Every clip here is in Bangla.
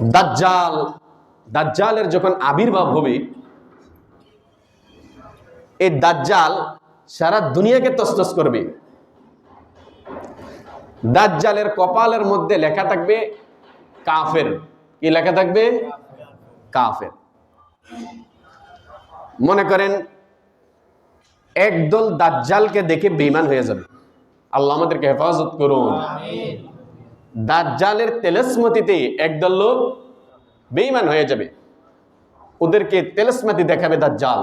দাজ্জাল, দাজ্জালের যখন আবির্ভাব হবে এই দাজ্জাল সারা দুনিয়াকে তসতস করবে। দাজ্জালের কপালের মধ্যে লেখা থাকবে কাফের। কি লেখা থাকবে? কাফের। মনে করেন, একদল দাজ্জালকে দেখে বেইমান হয়ে যাবে। আল্লাহ আমাদেরকে হেফাজত করুন। দাজ্জালের তেলসমতিতে একদল লোক বেইমান হয়ে যাবে। ওদেরকে তেলসমাতি দেখাবে দাজ্জাল।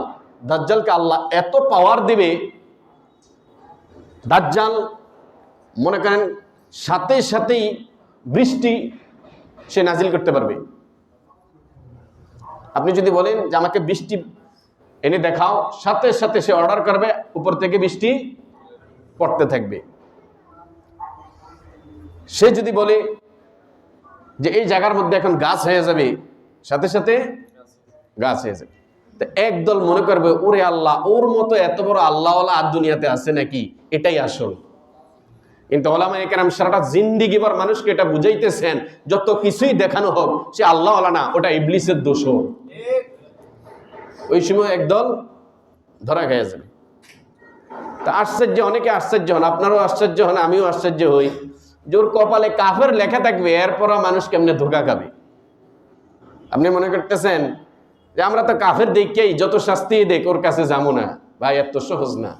দাজ্জালকে আল্লাহ এত পাওয়ার দিবে, দাজ্জাল মনে করেন সাথে সাথেই বৃষ্টি সে নাজিল করতে পারবে। আপনি যদি বলেন যে আমাকে বৃষ্টি এনে দেখাও, সাথে সাথে সে অর্ডার করবে, উপর থেকে বৃষ্টি পড়তে থাকবে। সে যদি বলে যে এই জায়গার মধ্যে এখন গাছ হয়ে যাবে, সাথে সাথে গাছ হয়ে যাবে। তো একদল মনে করবে, ওরে আল্লাহ, ওর মতো এত বড় আল্লাহওয়ালা আর দুনিয়াতে আছে নাকি? এটাই আসল। কিন্তু ওলামা একরাম সারাটা জিন্দিগিবার মানুষকে এটা বুঝাইতেছেন, যত কিছুই দেখানো হোক, সে আল্লাহওয়ালা না, ওটা ইবলিসের দোষ ওই সময় একদল ধরা খেয়ে যাবে। তা আশ্চর্য, অনেকে আশ্চর্য হন, আপনারও আশ্চর্য হন, আমিও আশ্চর্য হই। জোর কপালে কাফের লেখা থাকবে, এরপরও মানুষ কেমনে ধোকা খাবে? আপনি মনে করতেছেন যে আমরা তো কাফের দেখেই যত শাস্তি দেখ ওর কাছে যাব না। ভাই, এত সহজ না।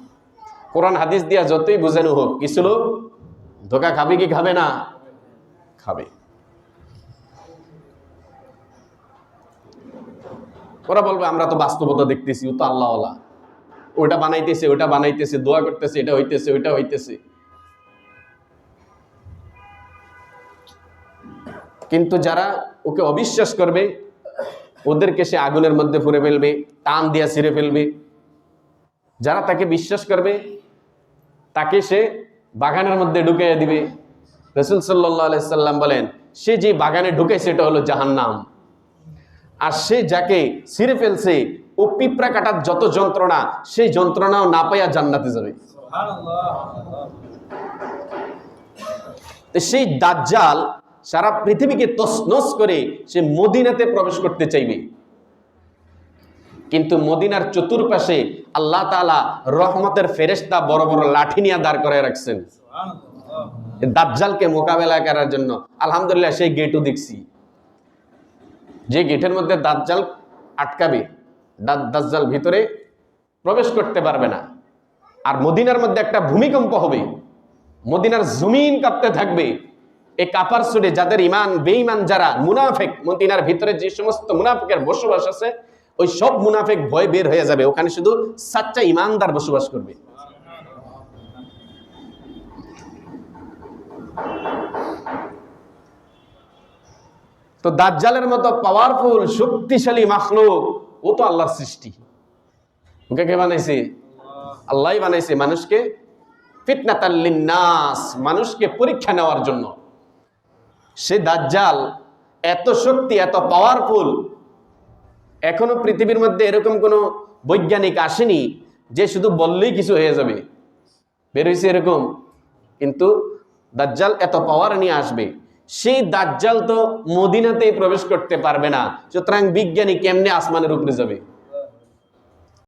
কোরআন হাদিস দিয়া যতই বোঝানো হোক, কিছু লোক ধোকা খাবে কি খাবে না? খাবে। ওরা বলবে, আমরা তো বাস্তবতা দেখতেছি, ও তো আল্লাহওয়ালা। ওটা বানাইতেছে ওটা বানাইতেছে, দোয়া করতেছে, এটা হইতেছে, ওইটা হইতেছে। কিন্তু যারা ওকে অবিশ্বাস করবে ওদেরকে সে আগুনের মধ্যে পুরে ফেলবে টান দিয়া ছিঁড়ে ফেলবে। যারা তাকে বিশ্বাস করবে তাকে সে বাগানের মধ্যে ঢুকিয়ে দিবে। রসুল সাল্লাহ সাল্লাম বলেন সে যে বাগানে ঢুকে সেটা হলো জাহান্নাম। আর সে যাকে ছিঁড়ে ফেলছে ও পিঁপড়া কাটার যত যন্ত্রণা সেই যন্ত্রণাও না পাইয়া জান্নাতে যাবে। তো সেই দাজ্জাল সারা পৃথিবীকে তসনস করে সে মদিনাতে প্রবেশ করতে চাইবে। কিন্তু মদিনার চতুর্পাশে আল্লাহ তাআলা রহমতের ফেরেশতা বড় বড় লাঠি নিয়ে দাঁড় করে রাখছেন। দাজ্জালকে মোকাবেলা করার জন্য। আলহামদুলিল্লাহ সেই গেটও দেখছি। যে গেটের মধ্যে দাজ্জাল আটকাবে দাজ্জাল ভিতরে প্রবেশ করতে পারবে না। আর মদিনার মধ্যে একটা ভূমিকম্প হবে। মদিনার জমিন কাঁপতে থাকবে। এই কাপার সুরে যাদের ইমান বেঈমান যারা মুনাফেক, মদিনার ভিতরে যে সমস্ত মুনাফেকের বসবাস আছে, ওই সব মুনাফেক ভয় বের হয়ে যাবে। ওখানে শুধু সাচ্চা ইমানদার বসবাস করবে। তো দাজ্জালের মতো পাওয়ারফুল শক্তিশালী মাখলুক, ও তো আল্লাহর সৃষ্টি। ওকে কে বানাইছে? আল্লাহ বানাইছে মানুষকে। ফিতনাতাল্লিন্নাস মানুষকে পরীক্ষা নেওয়ার জন্য। সে দাজ্জাল, এত শক্তি, এত পাওয়ারফুল এখনও পৃথিবীর মধ্যে এরকম কোনো বৈজ্ঞানিক আসেনি যে শুধু বললেই কিছু হয়ে যাবে। বের হয়েছে এরকম। কিন্তু দাজ্জাল এত পাওয়ার নিয়ে আসবে। সেই দাজ্জাল তো মদিনাতেই প্রবেশ করতে পারবে না। সুতরাং বিজ্ঞানী কেমনে আসমানের উপরে যাবে?